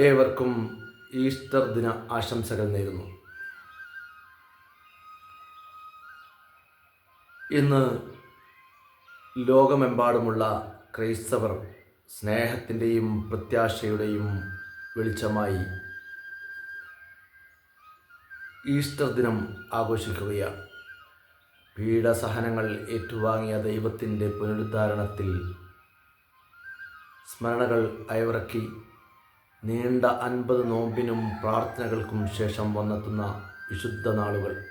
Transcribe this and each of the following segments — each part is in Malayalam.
ഏവർക്കും ഈസ്റ്റർ ദിന ആശംസകൾ നേരുന്നു. ഇന്ന് ലോകമെമ്പാടുമുള്ള ക്രൈസ്തവർ സ്നേഹത്തിന്റെയും പ്രത്യാശയുടെയും വെളിച്ചമായി ഈസ്റ്റർ ദിനം ആഘോഷിക്കുകയാണ് പീഡസഹനങ്ങൾ ഏറ്റുവാങ്ങിയ ദൈവത്തിന്റെ പുനരുദ്ധാരണത്തിൽ സ്മരണകൾ അയവിറക്കി നീണ്ട അൻപത് നോമ്പിനും പ്രാർത്ഥനകൾക്കും ശേഷം വന്നെത്തുന്ന വിശുദ്ധ നാളുകൾ.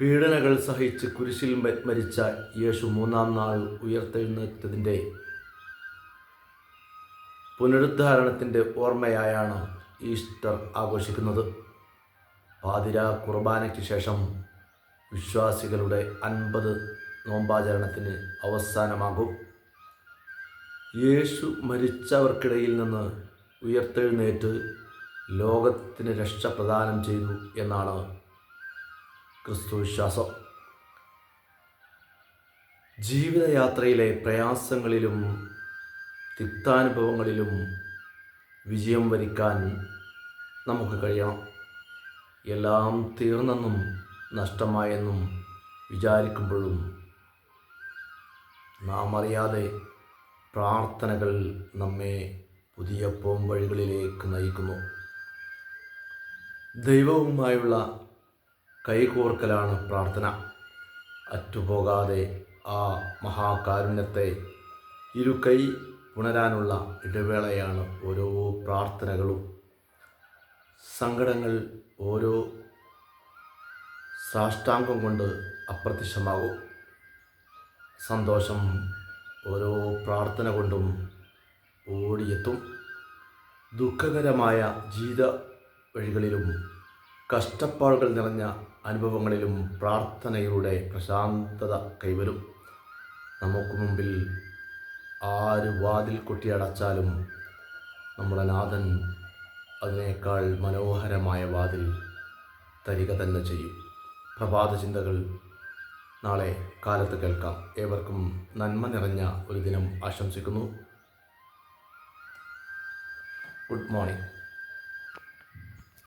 പീഡനകൾ സഹിച്ച് കുരിശിൽ മരിച്ച യേശു മൂന്നാം നാൾ ഉയർത്തെഴുന്നേറ്റതിന്റെ പുനരുദ്ധാരണത്തിന്റെ ഓർമ്മയായാണ് ഈസ്റ്റർ ആഘോഷിക്കുന്നത്. പാതിര കുർബാനയ്ക്ക് ശേഷം വിശ്വാസികളുടെ അൻപത് നോമ്പാചരണത്തിന് അവസാനമാകും. യേശു മരിച്ചവർക്കിടയിൽ നിന്ന് ഉയർത്തെഴുന്നേറ്റ് ലോകത്തിന് രക്ഷ പ്രദാനം ചെയ്തു എന്നാണ് ക്രിസ്തു വിശ്വാസം. ജീവിതയാത്രയിലെ പ്രയാസങ്ങളിലും തിക്താനുഭവങ്ങളിലും വിജയം വരിക്കാൻ നമുക്ക് കഴിയണം. എല്ലാം തീർന്നെന്നും നഷ്ടമായെന്നും വിചാരിക്കുമ്പോഴും നാം അറിയാതെ പ്രാർത്ഥനകൾ നമ്മെ പുതിയ പോംവഴികളിലേക്ക് നയിക്കുന്നു. ദൈവവുമായുള്ള കൈകോർക്കലാണ് പ്രാർത്ഥന. അറ്റുപോകാതെ ആ മഹാകാരുണ്യത്തെ ഇരു കൈ പുണരാനുള്ള ഇടവേളയാണ് ഓരോ പ്രാർത്ഥനകളും. സങ്കടങ്ങൾ ഓരോ സാഷ്ടാംഗം കൊണ്ട് അപ്രത്യക്ഷമാകും. സന്തോഷം ഓരോ പ്രാർത്ഥന കൊണ്ടും ഓടിയെത്തും. ദുഃഖകരമായ ജീവിത വഴികളിലും കഷ്ടപ്പാടുകൾ നിറഞ്ഞ അനുഭവങ്ങളിലും പ്രാർത്ഥനയുടെ പ്രശാന്തത കൈവരും. നമുക്ക് മുമ്പിൽ ആര് വാതിൽ കൊട്ടിയടച്ചാലും നമ്മുടെ നാഥൻ അതിനേക്കാൾ മനോഹരമായ വാതിൽ തരിക തന്നെ ചെയ്യും. പ്രഭാത ചിന്തകൾ നാളെ കാലത്ത് കേൾക്കാം. ഏവർക്കും നന്മ നിറഞ്ഞ ഒരു ദിനം ആശംസിക്കുന്നു. Good morning.